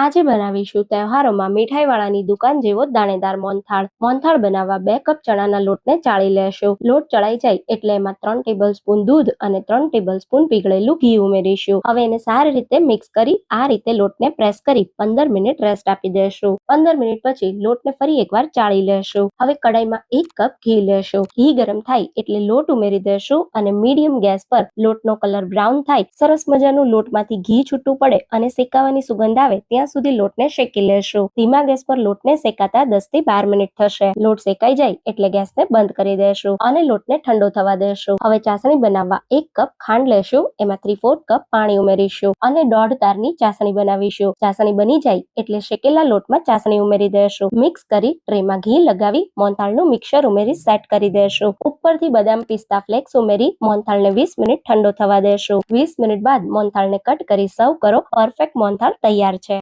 આજે બનાવીશું તહેવારોમાં મીઠાઈવાળાની દુકાન જેવો દાણેદાર મોનથાળ. મોનથાળ બનાવવા બે કપ ચણાના લોટને ચાળી લેશું. લોટ ચડાઈ જાય એટલે એમાં ત્રણ ટેબલ સ્પૂન દૂધ અને ત્રણ ટેબલ સ્પૂન પીગળેલું ઘી ઉમેરીશું. હવે એને સારી રીતે મિક્સ કરી આ રીતે લોટને પ્રેસ કરી પંદર મિનિટ રેસ્ટ આપી દેશું. પંદર મિનિટ પછી લોટને ફરી એકવાર ચાળી લેશું. હવે કડાઈમાં એક કપ ઘી લેશું. ઘી ગરમ થાય એટલે લોટ ઉમેરી દેશું અને મીડિયમ ગેસ પર લોટનો કલર બ્રાઉન થાય. સરસ મજાનું લોટમાંથી ઘી છૂટું પડે અને શેકાવાની સુગંધ આવે ત્યાં સુધી લોટને શેકી લેશું. ધીમા ગેસ પર લોટને શેકાતા દસથી બાર મિનિટ થશે. લોટ શેકાઈ જાય એટલે ગેસને બંધ કરી દેશું અને લોટને ઠંડો થવા દેશું. હવે ચાસણી બનાવવા એક કપ ખાંડ લેશું. એમાં થ્રી ફોર્થ કપ પાણી ઉમેરીશું અને દોઢ તારની ચાસણી બનાવીશું. ચાસણી બની જાય એટલે શેકેલા લોટમાં ચાસણી ઉમેરી દેશું. મિક્સ કરી ટ્રેમાં ઘી લગાવી મોનથાળનું મિક્સર ઉમેરી સેટ કરી દેશું. ઉપરથી બદામ પિસ્તા ફ્લેક્સ ઉમેરી મોનથાળને વીસ મિનિટ ઠંડો થવા દેશું. વીસ મિનિટ બાદ મોનથાળને કટ કરી સર્વ કરો. પરફેક્ટ મોનથાળ તૈયાર છે.